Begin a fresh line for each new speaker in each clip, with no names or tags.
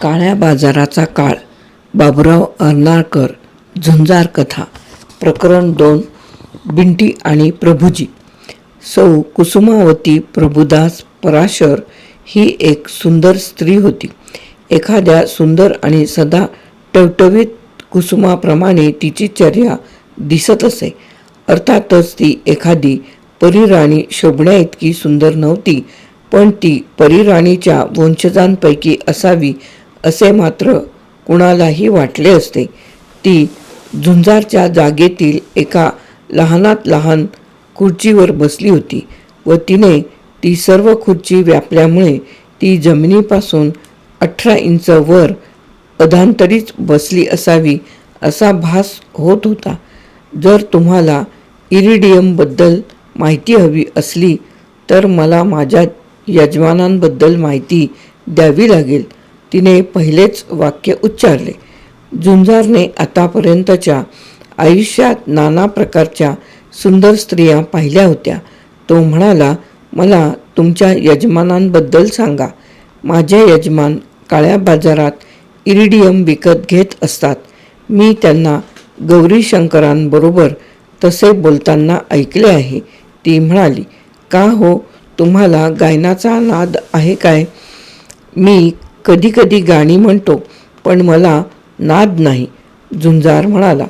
काळ्या बाजाराचा काळ. बाबुराव अर्नाळकर झुंजार कथा प्रकरण दोन बिंटी आणि प्रभुजी. सौ कुसुमावती प्रभुदास पराशर ही एक सुंदर स्त्री होती. एखाद्या सुंदर आणि सदा टवटवीत कुसुमाप्रमाणे तिची चर्या दिसत असे. अर्थातच ती एखादी परिराणी शोभण्याइतकी सुंदर नव्हती पण ती परिराणीच्या वंशजांपैकी असावी असे मात्र कुणालाही वाटले असते. ती झुंजारच्या जागेतील एका लहानात लहान खुर्चीवर बसली होती व तिने ती सर्व खुर्ची व्यापल्यामुळे ती जमिनीपासून अठरा इंच वर अधांतरीच बसली असावी असा भास होत होता. जर तुम्हाला इरिडियमबद्दल माहिती हवी असली तर मला माझ्या यजमानांबद्दल माहिती द्यावी लागेल. तिने पहिलेच वाक्य उच्चारले. झुंजारने आतापर्यंतच्या आयुष्यात नाना प्रकारच्या सुंदर स्त्रिया पाहिल्या होत्या. तो म्हणाला मला तुमच्या यजमानांबद्दल सांगा. माझे यजमान काळ्या बाजारात इरिडियम विकत घेत असतात. मी त्यांना गौरी शंकरांबरोबर तसे बोलताना ऐकले आहे. ती म्हणाली का हो? तुम्हाला गायनाचा नाद आहे काय? मी कधी कधी गाणी म्हणतो पण मला नाद नाही झुंजार म्हणाला.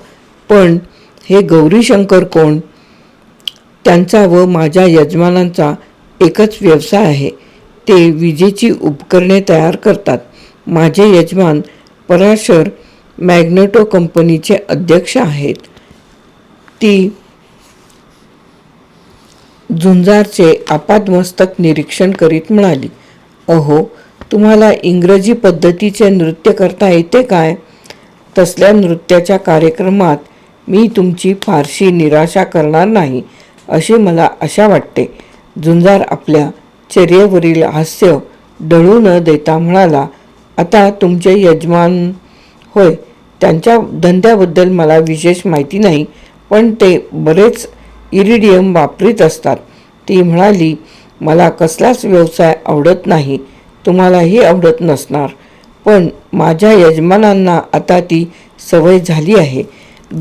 पण हे गौरीशंकर कोण? त्यांचा व माझ्या यजमानांचा एकच व्यवसाय आहे. ते विजेची उपकरणे तयार करतात. माझे यजमान पराशर मॅग्नेटो कंपनीचे अध्यक्ष आहेत. ती झुंजारचे आपादमस्तक निरीक्षण करीत म्हणाली अहो तुम्हाला इंग्रजी पद्धतीचे नृत्य करता येते काय? तसल्या नृत्याच्या कार्यक्रमात मी तुमची फारशी निराशा करणार नाही अशी मला आशा वाटते. झुंजार आपल्या चर्येवरील हास्य डळू न देता म्हणाला आता तुमचे यजमान होय त्यांच्या धंद्याबद्दल मला विशेष माहिती नाही पण ते बरेच इरिडियम वापरीत असतात. ती म्हणाली मला कसलाच व्यवसाय आवडत नाही तुम्हालाही आवडत नसणार. पण माझ्या यजमानांना आता ती सवय झाली आहे.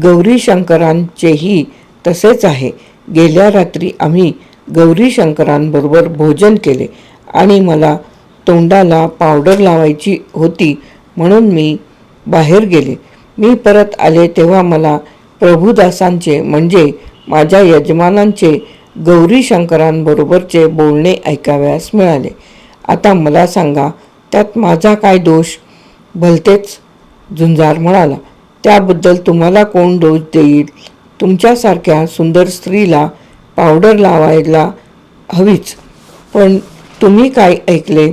गौरी शंकरांचेही तसेच आहे. गेल्या रात्री आम्ही गौरी शंकरांबरोबर भोजन केले आणि मला तोंडाला पावडर लावायची होती म्हणून मी बाहेर गेले. मी परत आले तेव्हा मला प्रभुदासांचे म्हणजे माझ्या यजमानांचे गौरी शंकरांबरोबरचे बोलणे ऐकाव्यास मिळाले. आता मला सांगा त्यात माझा काय दोष? भलतेच झुंजार म्हणाला. त्याबद्दल तुम्हाला कोण दोष देईल? तुमच्यासारख्या सुंदर स्त्रीला पावडर लावायला हवीच. पण तुम्ही काय ऐकले?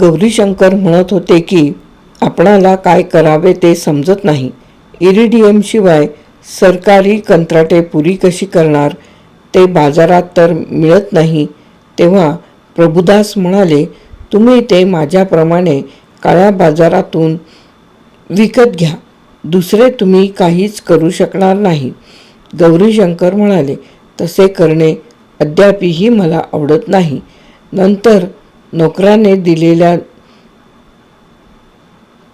गौरीशंकर म्हणत होते की आपणाला काय करावे ते समजत नाही. इरिडियमशिवाय सरकारी कंत्राटे पुरी कशी करणार? ते बाजारात तर मिळत नाही. तेव्हा प्रभुदास म्हणाले तुम्ही ते माझ्याप्रमाणे काळ्या बाजारातून विकत घ्या. दुसरे तुम्ही काहीच करू शकणार नाही. गौरीशंकर म्हणाले तसे करणे अद्यापही मला आवडत नाही. नंतर नोकराने दिलेल्या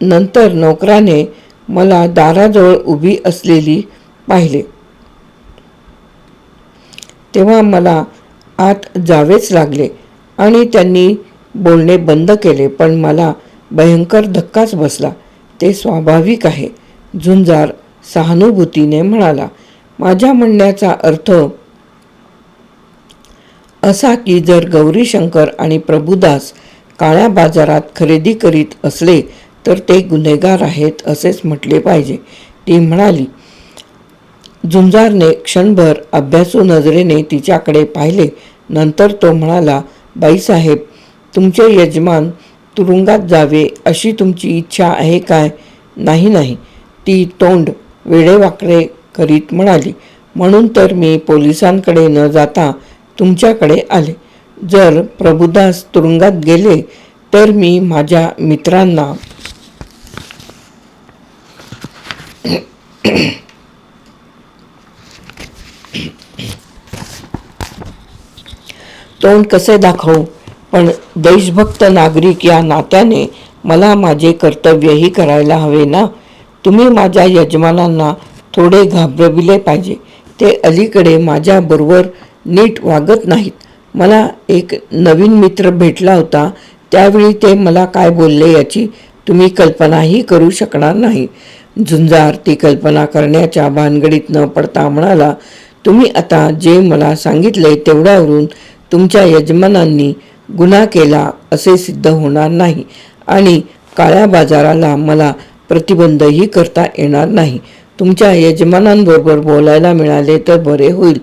नंतर नोकराने मला दाराजवळ उभी असलेली पाहिले. तेव्हा मला आत जावेच लागले. आणि त्यांनी बोलणे बंद केले पण मला भयंकर धक्काच बसला. ते स्वाभाविक आहे झुंजार सहानुभूतीने म्हणाला. माझ्या म्हणण्याचा अर्थ असा की जर गौरीशंकर आणि प्रभुदास काळ्या बाजारात खरेदी करीत असले तर ते गुन्हेगार आहेत असेच म्हटले पाहिजे. ती म्हणाली झुंजारने क्षणभर अभ्यासू नजरेने तिच्याकडे पाहिले. नंतर तो म्हणाला बाईसाहेब तुमचे यजमान तुरुंगात जावे अशी तुमची इच्छा आहे काय? नाही नाही. ती तोंड वेडेवाकडे करीत म्हणाली. म्हणून तर मी पोलिसांकडे न जाता तुमच्याकडे आले. जर प्रभुदास तुरुंगात गेले तर मी माझ्या मित्रांना तोंड कसे दाखवू? पण देशभक्त नागरिक या नात्याने मला माझे कर्तव्यही करायला हवे ना? तुम्ही माझ्या यजमानांना थोडे घाबरविले पाहिजे. ते अलीकडे माझ्याबरोबर नीट वागत नाहीत. मला एक नवीन मित्र भेटला होता. त्यावेळी ते मला काय बोलले याची तुम्ही कल्पनाही करू शकणार नाही. झुंजार ती कल्पना करण्याच्या भानगडीत न पडता म्हणाला तुम्ही आता जे मला सांगितले तेवढ्यावरून तुमच्या यजमानांनी गुन्हा केला असे सिद्ध होणार नाही आणि काळ्या बाजाराला मला प्रतिबंधही करता येणार नाही. तुमच्या यजमानांबरोबर बोलायला मिळाले तर बरे होईल.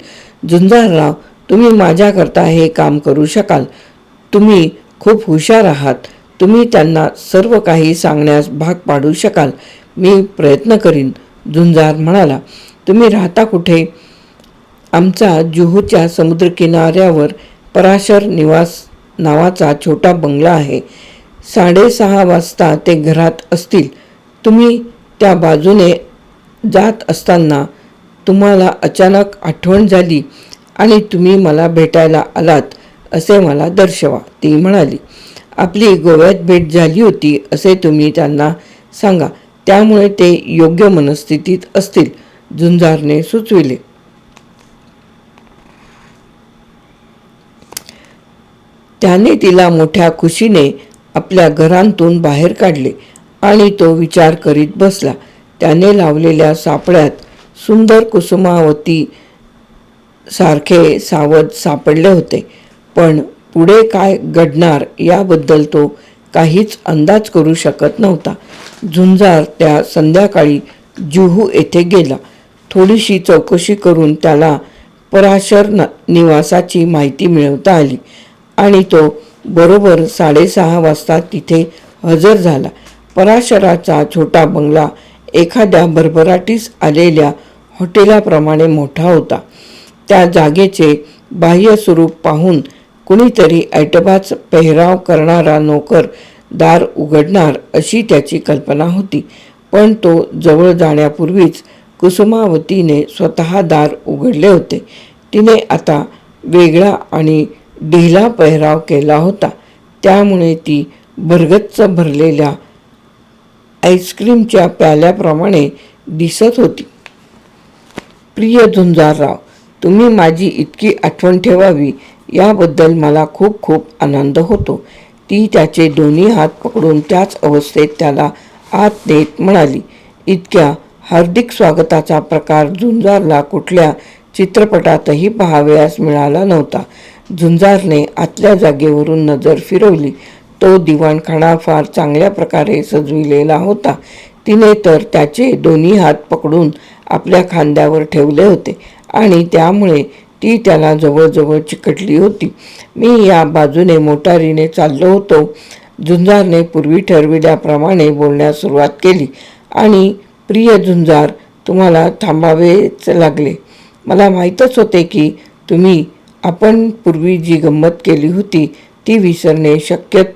झुंजारराव तुम्ही माझ्याकरता हे काम करू शकाल. तुम्ही खूप हुशार आहात. तुम्ही त्यांना सर्व काही सांगण्यास भाग पाडू शकाल. मी प्रयत्न करीन झुंजार म्हणाला. तुम्ही राहता कुठे? आमचा जुहूच्या समुद्रकिनाऱ्यावर पराशर निवास नावाचा छोटा बंगला आहे. साडेसहा वाजता ते घरात असतील. तुम्ही त्या बाजूने जात असताना तुम्हाला अचानक आठवण झाली आणि तुम्ही मला भेटायला आलात असे मला दर्शवा ती म्हणाली. आपली गोव्यात भेट झाली होती असे तुम्ही त्यांना सांगा. त्यामुळे ते योग्य मनस्थितीत असतील झुंजारने सुचविले. त्याने तिला मोठ्या खुशीने आपल्या घरांतून बाहेर काढले आणि तो विचार करीत बसला. त्याने लावलेल्या सापळ्यात सुंदर कुसुमावती सारखे सावध सापडले होते. पण पुढे काय घडणार याबद्दल तो काहीच अंदाज करू शकत नव्हता. झुंजार त्या संध्याकाळी जुहू येथे गेला. थोडीशी चौकशी करून त्याला पराशर न निवासाची माहिती मिळवता आली. आणि तो बरोबर साडेसहा वाजता तिथे हजर झाला. पराशराचा छोटा बंगला एखाद्या भरभराटीस आलेल्या हॉटेलाप्रमाणे मोठा होता. त्या जागेचे बाह्य स्वरूप पाहून कुणीतरी ऐटबाच पेहराव करणारा नोकर दार उघडणार अशी त्याची कल्पना होती. पण तो जवळ जाण्यापूर्वीच कुसुमावतीने स्वतः दार उघडले होते. तिने आता वेगळा आणि ढिला पेहराव केला होता. त्यामुळे ती भरगच्च भरलेल्या आईस्क्रीमच्या प्याल्याप्रमाणे दिसत होती. प्रिय झुंजारराव तुम्ही माझी इतकी आठवण ठेवावी याबद्दल मला खूप खूप आनंद होतो. ती त्याचे दोन्ही हात पकडून त्याच अवस्थेत त्याला आत नेत म्हणाली इतक्या हार्दिक स्वागताचा प्रकार झुंजारला कुठल्या चित्रपटातही पाहावयास मिळाला नव्हता. झुंजारने आतल्या जागेवरून नजर फिरवली. तो दिवाणखाना फार चांगल्या प्रकारे सजविलेला होता. तिने तर त्याचे दोन्ही हात पकडून आपल्या खांद्यावर ठेवले होते आणि त्यामुळे ती त्याला जवळजवळ चिकटली होती. मी या बाजूने मोटारीने चाललो होतो. झुंजारने पूर्वी ठरविल्याप्रमाणे बोलण्यास सुरुवात केली आणि प्रिय झुंजार तुम्हाला थांबावेच लागले. मला माहीतच होते की तुम्ही आपण पूर्वी जी गंमत केली होती ती विसरणे शक्यच.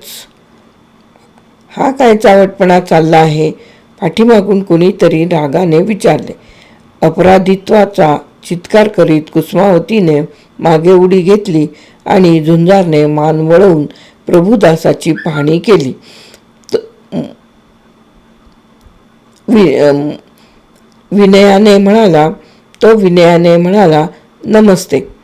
हा काय चावटपणा चालला आहे? पाठीमागून कुणीतरी रागाने विचारले. अपराधित्वाचा चित्कार करीत कुसुमावतीने मागे उडी घेतली आणि झुंजारने मान वळवून प्रभुदासाची पाहणी केली. वि- विनयाने म्हणाला तो विनयाने म्हणाला नमस्ते.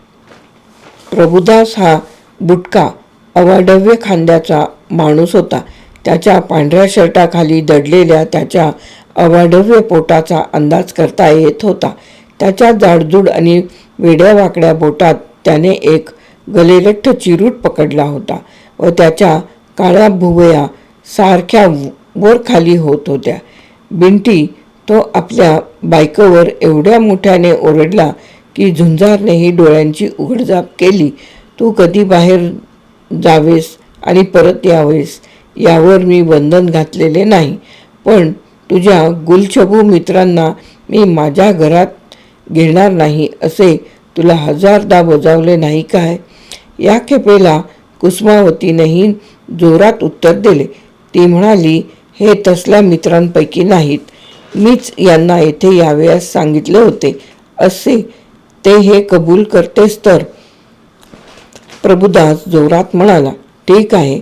प्रभुदास हा बुटका अवाढव्य खांद्याचा माणूस होता. त्याच्या पांढऱ्या शर्टाखाली दडलेल्या त्याच्या अवाढव्य पोटाचा अंदाज करता येत होता. त्याच्या जाडजूड आणि वेड्या वाकड्या बोटात त्याने एक गलेलठ्ठ चिरूट पकडला होता व त्याच्या काळ्या भुवया सारख्या वर खाली होत होत्या. बिंटी तो आपल्या बायकोवर एवढ्या मोठ्याने ओरडला की झुंजारनेही डोळ्यांची उघडझाप केली. तू कधी बाहेर जावेस आणि परत यावेस यावर मी बंधन घातलेले नाही. पण तुझ्या गुलछबू मित्रांना मी माझ्या घरात घेणार नाही असे तुला हजारदा बजावले नाही काय? या खेपेला कुसुमावतीनेही जोरात उत्तर दिले. ती म्हणाली हे तसल्या मित्रांपैकी नाहीत. मीच यांना येथे यावयास सांगितले होते. असे ते हे कबूल करतेस तर. प्रभुदास जोरात म्हणाला ठीक आहे.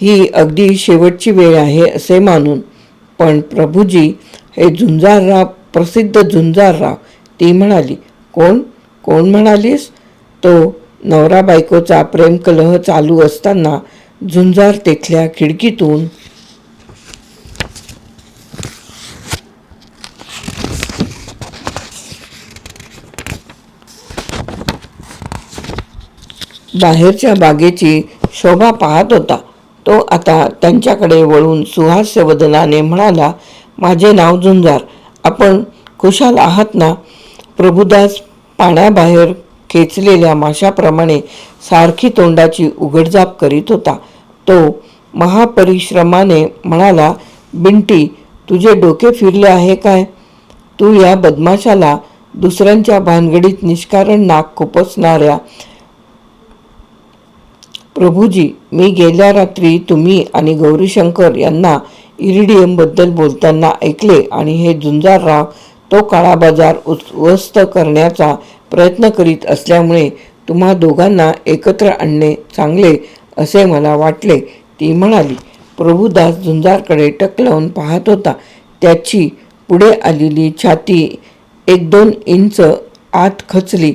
ही अगदी शेवटची वेळ आहे असे मानून. पण प्रभूजी हे झुंजारराव प्रसिद्ध झुंजारराव. ती म्हणाली कोण? कोण म्हणालीस? तो नवरा बायकोचा प्रेमकलह चालू असताना झुंजार तेथल्या खिडकीतून बाहेरच्या बागेची शोभा पाहत होता. तो आता त्यांच्याकडे वळून सुहास्य वदनाने म्हणाला माझे नाव झुंजार. आपण खुशाल आहात ना प्रभुदास पाण्याबाहेर खेचलेल्या माशाप्रमाणे सारखी तोंडाची उघडझाप करीत होता. तो महापरिश्रमाने म्हणाला बिंटी तुझे डोके फिरले आहे काय? तू या बदमाशाला दुसऱ्यांच्या भानगडीत निष्कारण नाक खुपसणाऱ्या प्रभूजी मी गेल्या रात्री तुम्ही आणि गौरीशंकर यांना इरिडियमबद्दल बोलताना ऐकले आणि हे झुंजारराव तो काळा बाजार उद्ध्वस्त करण्याचा प्रयत्न करीत असल्यामुळे तुम्हा दोघांना एकत्र आणणे चांगले असे मला वाटले. ती म्हणाली प्रभुदास झुंजारकडे टक लावून पाहत होता. त्याची पुढे आलेली छाती एक दोन इंच आत खचली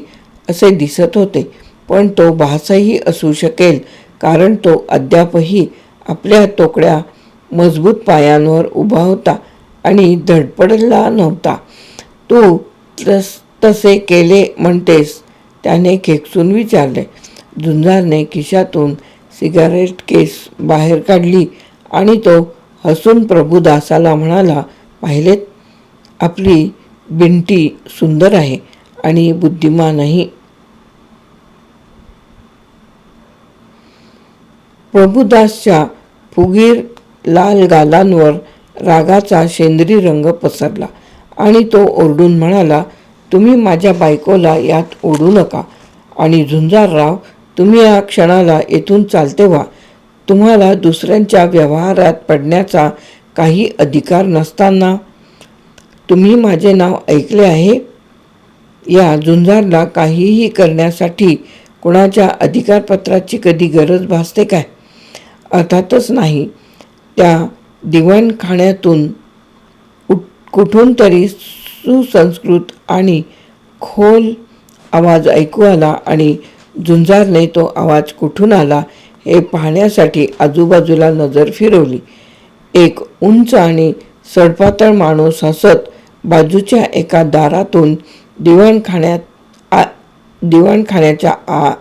असे दिसत होते. पण तो भासही असू शकेल कारण तो अद्यापही आपल्या तोकड्या मजबूत पायांवर उभा होता आणि धडपडला नव्हता. तू तस तसे केले म्हणतेस त्याने खेकसून विचारले. झुंजारने खिशातून सिगारेट केस बाहेर काढली आणि तो हसून प्रभुदासाला म्हणाला पाहिलेत आपली बिंटी सुंदर आहे आणि बुद्धिमानही प्रभुदासच्या फुगीर लाल गालांवर रागाचा शेंद्री रंग पसरला आणि तो ओरडून म्हणाला तुम्ही माझ्या बायकोला यात ओढू नका आणि झुंजारराव तुम्ही या क्षणाला येथून चालते व्हा. तुम्हाला दुसऱ्यांच्या व्यवहारात पडण्याचा काही अधिकार नसताना तुम्ही माझे नाव ऐकले आहे? या झुंजारला काहीही करण्यासाठी कुणाच्या अधिकारपत्राची कधी गरज भासते काय? अर्थातच नाही. त्या दिवाणखाण्यातून उठ कुठून तरी सुसंस्कृत आणि खोल आवाज ऐकू आला आणि झुंजारने तो आवाज कुठून आला हे पाहण्यासाठी आजूबाजूला नजर फिरवली. एक उंच आणि सडपातळ माणूस हसत बाजूच्या एका दारातून दिवाणखान्यात आ दिवाणखाण्याच्या आ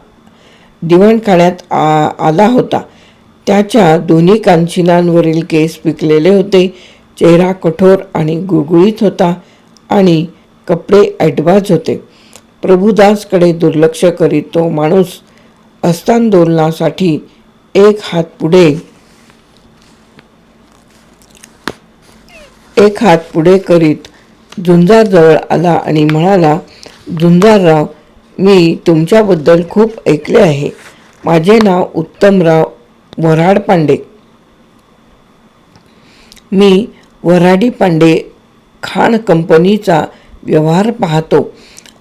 दिवाणखान्यात आ आला होता. त्याच्या दोन्ही कांचिनांवरील केस पिकलेले होते. चेहरा कठोर आणि गुळगुळीत होता आणि कपडे ॲडवाज होते. प्रभुदासकडे दुर्लक्ष करीत तो माणूस हस्तांदोलनासाठी एक हात पुढे एक हात पुढे करीत झुंजारजवळ आला आणि म्हणाला झुंजारराव मी तुमच्याबद्दल खूप ऐकले आहे. माझे नाव उत्तमराव वराड पांडे. मी वराडी पांडे खाण कंपनीचा व्यवहार पाहतो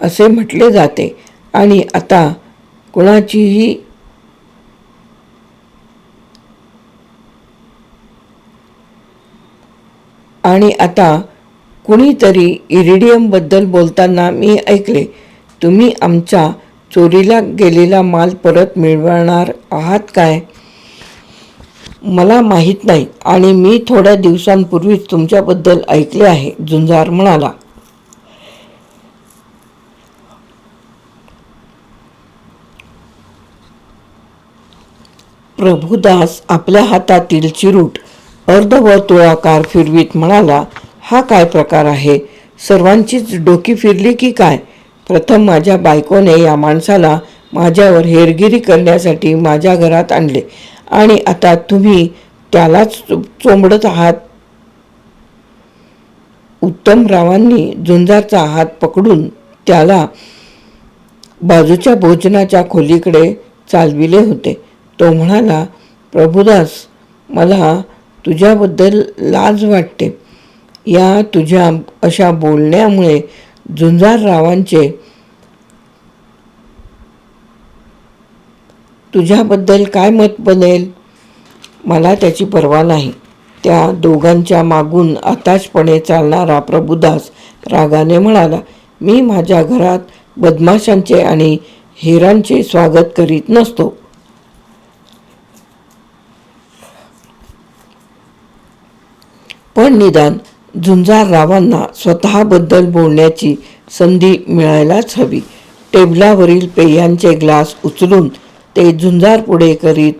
असे म्हटले जाते. आणि आता कुणाचीही आणि आता कुणीतरी इरिडियमबद्दल बोलताना मी ऐकले तुम्ही आमच्या चोरीला गेलेला माल परत मिळवणार आहात काय? मला माहीत नाही आणि मी थोड्या दिवसांपूर्वीच तुमच्याबद्दल ऐकले आहे झुंजार म्हणाला. प्रभुदास आपल्या हातातील चिरूट अर्धवर्तुळाकार फिरवीत म्हणाला हा काय प्रकार आहे? सर्वांचीच डोकी फिरली की काय? प्रथम माझ्या बायकोने या माणसाला माझ्यावर हेरगिरी करण्यासाठी माझ्या घरात आणले. आणि आता तुम्ही त्यालाच चोंबडत आहात. उत्तमरावांनी झुंजारचा हात पकडून त्याला बाजूच्या भोजनाच्या खोलीकडे चालविले होते. तो म्हणाला प्रभुदास मला तुझ्याबद्दल लाज वाटते. या तुझ्या अशा बोलण्यामुळे झुंजाररावांचे तुझ्याबद्दल काय मत बनेल? मला त्याची पर्वा नाही. त्या दोघांच्या मागून आताचपणे चालणारा प्रभुदास रागाने म्हणाला मी माझ्या घरात बदमाशांचे आणि हेरांचे स्वागत करीत नसतो. पण निदान झुंजाररावांना स्वतःबद्दल बोलण्याची संधी मिळायलाच हवी. टेबलावरील पेयांचे ग्लास उचलून ते झुंजार पुढे करीत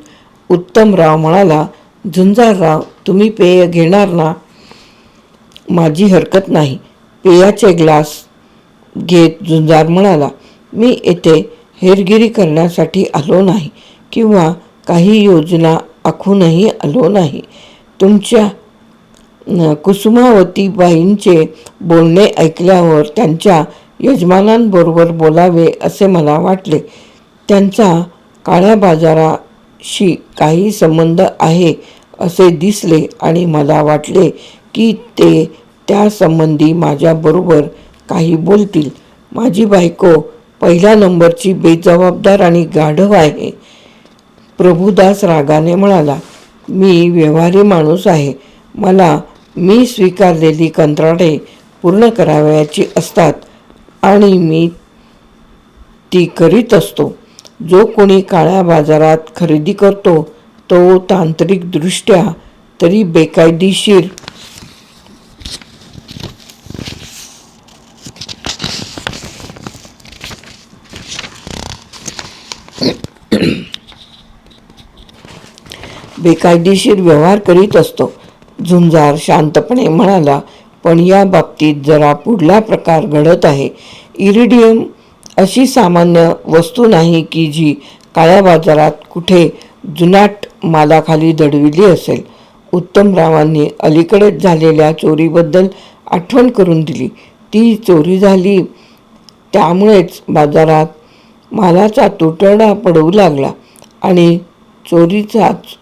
उत्तमराव म्हणाला झुंजारराव तुम्ही पेय घेणार ना? माझी हरकत नाही. पेयाचे ग्लास घेत झुंजार म्हणाला मी येथे हेरगिरी करण्यासाठी आलो नाही किंवा काही योजना आखूनही आलो नाही. तुमच्या न- कुसुमावतीबाईंचे बोलणे ऐकल्यावर त्यांच्या यजमानांबरोबर बोलावे असे मला वाटले. त्यांचा काळ्या बाजाराशी काही संबंध आहे असे दिसले आणि मला वाटले की ते त्या संबंधी माझ्याबरोबर काही बोलतील. माझी बायको पहिल्या नंबरची बेजबाबदार आणि गाढव आहे. प्रभुदास रागाने म्हणाला मी व्यवहारी माणूस आहे. मला मी स्वीकारलेली कंत्राटे पूर्ण करावयाची असतात आणि मी ती करीत असतो. जो कोणी काळ्या बाजारात खरेदी करतो तो तांत्रिकदृष्ट्या तरी बेकायदेशीर. बेकायदेशीर व्यवहार करीत असतो. झुंजार शांतपणे म्हणाला पण या बाबतीत जरा पुढला प्रकार घडत आहे. इरिडियम अशी सामान्य वस्तू नाही की जी काळ्या बाजारात कुठे जुनाट मालाखाली दडविली असेल. उत्तमरावांनी अलीकडेच झालेल्या चोरीबद्दल आठवण करून दिली. ती चोरी झाली त्यामुळेच बाजारात मालाचा तुटवडा पडू लागला आणि चोरीचाच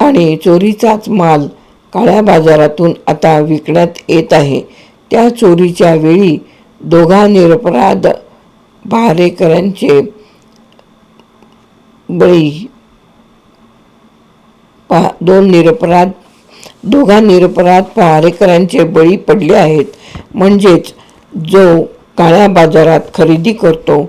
आणि चोरीचाच माल काळ्या बाजारातून आता विकण्यात येत आहे. त्या चोरीच्या वेळी दोघा निरपराध भारेकरांचे बळी पा दोन निरपराध दोघा निरपराध पहारेकरांचे बळी पडले आहेत. म्हणजेच जो काळ्या बाजारात खरेदी करतो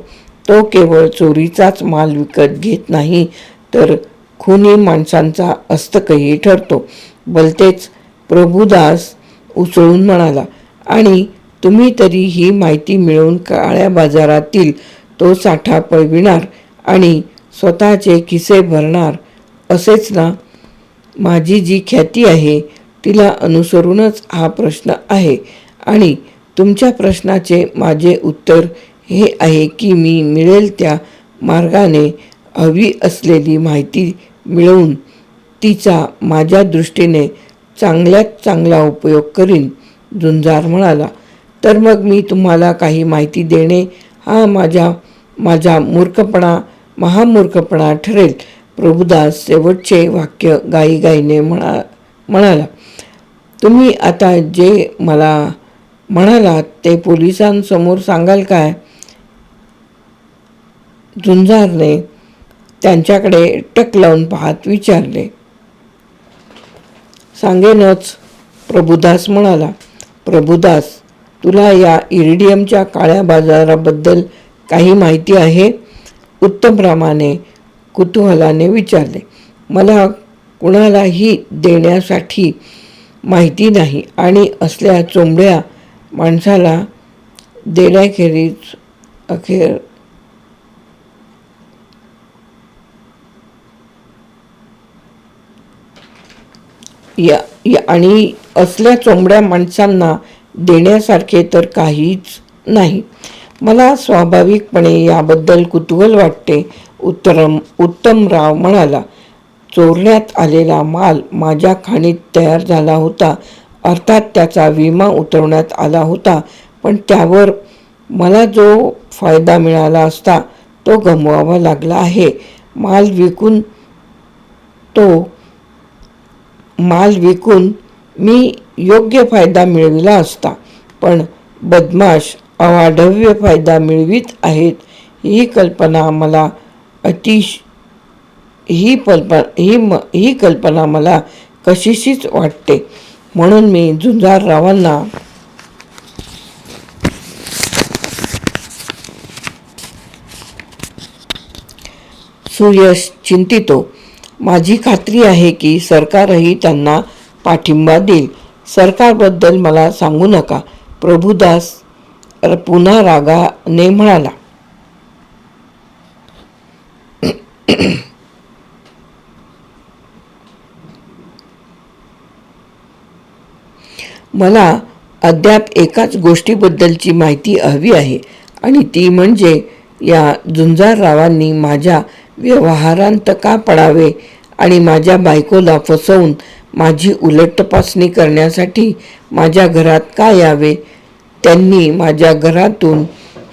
तो केवळ चोरीचाच माल विकत घेत नाही तर खुनी माणसांचा अस्तकही ठरतो. भलतेच प्रभुदास उसळून म्हणाला आणि तुम्ही तरी ही माहिती मिळवून काळ्या बाजारातील तो साठा पळविणार आणि स्वतःचे खिसे भरणार असेच ना? माझी जी ख्याती आहे तिला अनुसरूनच हा प्रश्न आहे आणि तुमच्या प्रश्नाचे माझे उत्तर हे आहे की मी मिळेल त्या मार्गाने हवी असलेली माहिती मिळवून तिचा माझ्या दृष्टीने चांगल्यात चांगला उपयोग करीन. झुंजार म्हणाला तर मग मी तुम्हाला काही माहिती देणे हा माझ्या माझा मूर्खपणा महामूर्खपणा ठरेल. प्रभुदास शेवटचे वाक्य गाईगाईने म्हणा म्हणाला तुम्ही आता जे मला म्हणालात ते पोलिसांसमोर सांगाल काय? झुंजारने त्यांच्याकडे टक लावून पाहत विचारले. सांगेनच प्रभुदास म्हणाला प्रभुदास तुला या इरिडियमच्या काळ्या बाजाराबद्दल काही माहिती आहे? उत्तमरामाने कुतूहलाने विचारले. मला कुणालाही देण्यासाठी माहिती नाही आणि असल्या चोंबड्या माणसाला देण्याखेरीज अखेर या या- आणि असल्या चोंबड्या माणसांना देण्यासारखे तर काहीच नाही. मला स्वाभाविकपणे याबद्दल कुतूहल वाटते उत्तरम उत्तमराव म्हणाला. चोरण्यात आलेला माल माझ्या खाणीत तयार झाला होता. अर्थात त्याचा विमा उतरवण्यात आला होता. पण त्यावर मला जो फायदा मिळाला असता तो गमवावा लागला आहे. माल विकून तो माल विकून मी योग्य फायदा मिळविला असता. पण बदमाश अवाढव्य फायदा मिळवीत आहेत ही कल्पना मला अतिश ही कल्पना ही म ही कल्पना मला कशीशीच वाटते. म्हणून मी झुंजाररावांना सूर्यश चिंतितो. माझी खात्री आहे की सरकारही त्यांना पाठिंबा देईल. सरकारबद्दल मला सांगू नका. प्रभुदास पुन्हा रागाने म्हणाला. मला अद्याप एकाच गोष्टीबद्दलची माहिती हवी आहे. आणि ती म्हणजे या झुंजाररावांनी माझ्या व्यवहारांत का पडावे आणि माझ्या बायकोला फसवून माझी उलट तपासणी करण्यासाठी माझ्या घरात का यावे? त्यांनी माझ्या घरातून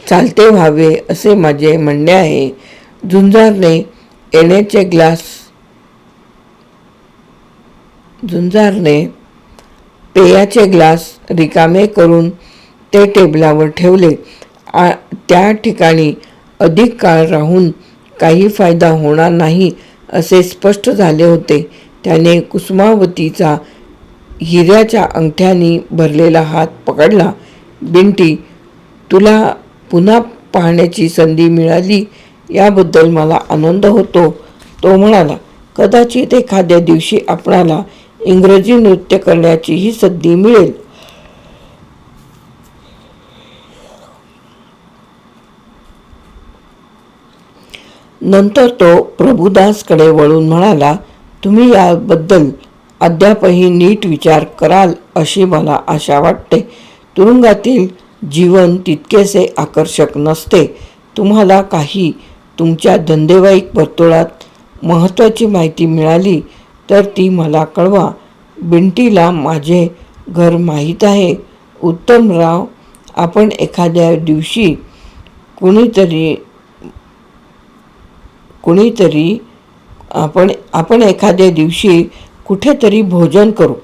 चालते व्हावे असे माझे म्हणणे आहे. झुंजारने येण्याचे ग्लास झुंजारने पेयाचे ग्लास रिकामे करून ते टेबलावर ठेवले. आ त्या ठिकाणी अधिक काळ राहून काही फायदा होणार नाही असे स्पष्ट झाले होते. त्याने कुसुमावतीचा हिऱ्याच्या अंगठ्यानी भरलेला हात पकडला. बिंटी तुला पुन्हा पाहण्याची संधी मिळाली? याबद्दल मला आनंद होतो. तो म्हणाला कदाचित एखाद्या दिवशी आपणाला इंग्रजी नृत्य करण्याचीही संधी मिळेल. नंतर तो प्रभुदासकडे वळून म्हणाला तुम्ही याबद्दल अद्यापही नीट विचार कराल अशी मला आशा वाटते. तुरुंगातील जीवन तितकेसे आकर्षक नसते. तुम्हाला काही तुमच्या धंदेवाईक वर्तुळात महत्त्वाची माहिती मिळाली तर ती मला कळवा. बिंटीला माझे घर माहीत आहे. उत्तमराव आपण एखाद्या दिवशी कुणीतरी कुणीतरी आपण आपण एखाद्या दिवशी कुठेतरी भोजन करू.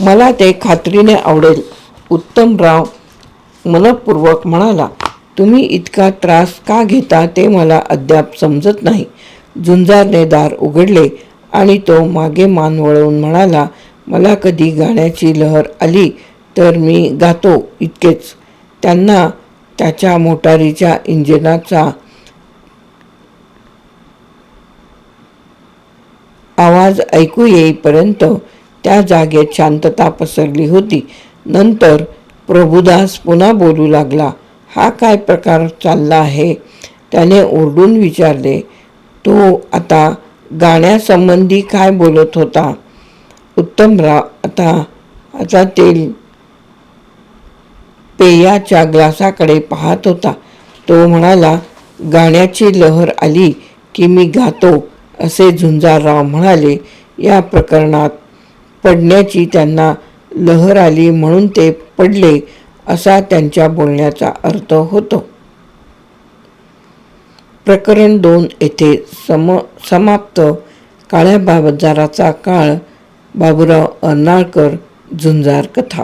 मला ते खात्रीने आवडेल. उत्तमराव मनपूर्वक म्हणाला तुम्ही इतका त्रास का घेता ते मला अद्याप समजत नाही. झुंजारने दार उघडले आणि तो मागे मान वळवून म्हणाला मला कधी गाण्याची लहर आली तर मी गातो इतकेच. त्यांना त्याच्या मोटारीच्या इंजिनाचा आवाज ऐकू येईपर्यंत त्या जागेत शांतता पसरली होती. नंतर प्रभुदास पुन्हा बोलू लागला हा काय प्रकार चालला आहे? त्याने ओरडून विचारले तो आता गाण्यासंबंधी काय बोलत होता? उत्तमराव आता आता तेल पेयाच्या ग्लासाकडे पाहत होता. तो म्हणाला गाण्याची लहर आली की मी गातो. असे झुंजारराव म्हणाले या प्रकरणात पडण्याची त्यांना लहर आली म्हणून ते पडले असा त्यांच्या बोलण्याचा अर्थ होतो. प्रकरण दोन येथे सम समाप्त. काळ्या बाबजाराचा काळ. बाबूराव अर्नाळकर झुंजार कथा.